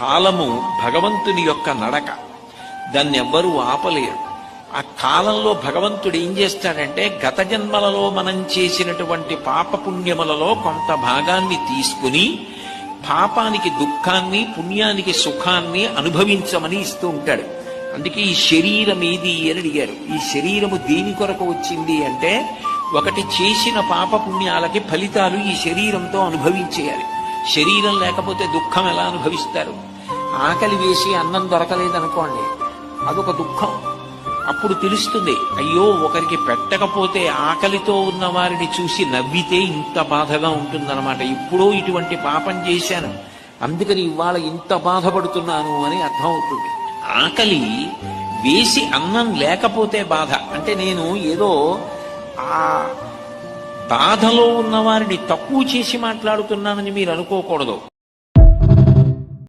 కాలము భగవంతుని యొక్క నడక. దాన్ని ఎవ్వరూ ఆపలేరు. ఆ కాలంలో భగవంతుడు ఏం చేస్తాడంటే గత జన్మలలో మనం చేసినటువంటి పాపపుణ్యములలో కొంత భాగాన్ని తీసుకుని పాపానికి దుఃఖాన్ని పుణ్యానికి సుఖాన్ని అనుభవించమని ఇస్తూ ఉంటాడు. అందుకే ఈ శరీరం ఏది అని అడిగారు. ఈ శరీరము దేని కొరకు వచ్చింది అంటే ఒకటి చేసిన పాప పుణ్యాలకి ఫలితాలు ఈ శరీరంతో అనుభవించేయాలి. శరీరం లేకపోతే దుఃఖం ఎలా అనుభవిస్తారు? ఆకలి వేసి అన్నం దొరకలేదనుకోండి అదొక దుఃఖం. అప్పుడు తెలుస్తుంది అయ్యో ఒకరికి పెట్టకపోతే ఆకలితో ఉన్న వారిని చూసి నవ్వితే ఇంత బాధగా ఉంటుందన్నమాట. ఇప్పుడో ఇటువంటి పాపం చేశాను అందుకని ఇవాళ ఇంత బాధపడుతున్నాను అని అర్థం అవుతుంది ఆకలి వేసి అన్నం లేకపోతే బాధ. అంటే నేను ఏదో ఆ బాధలో ఉన్నవారిని తక్కువ చేసి మాట్లాడుతున్నానని మీరు అనుకోకూడదు.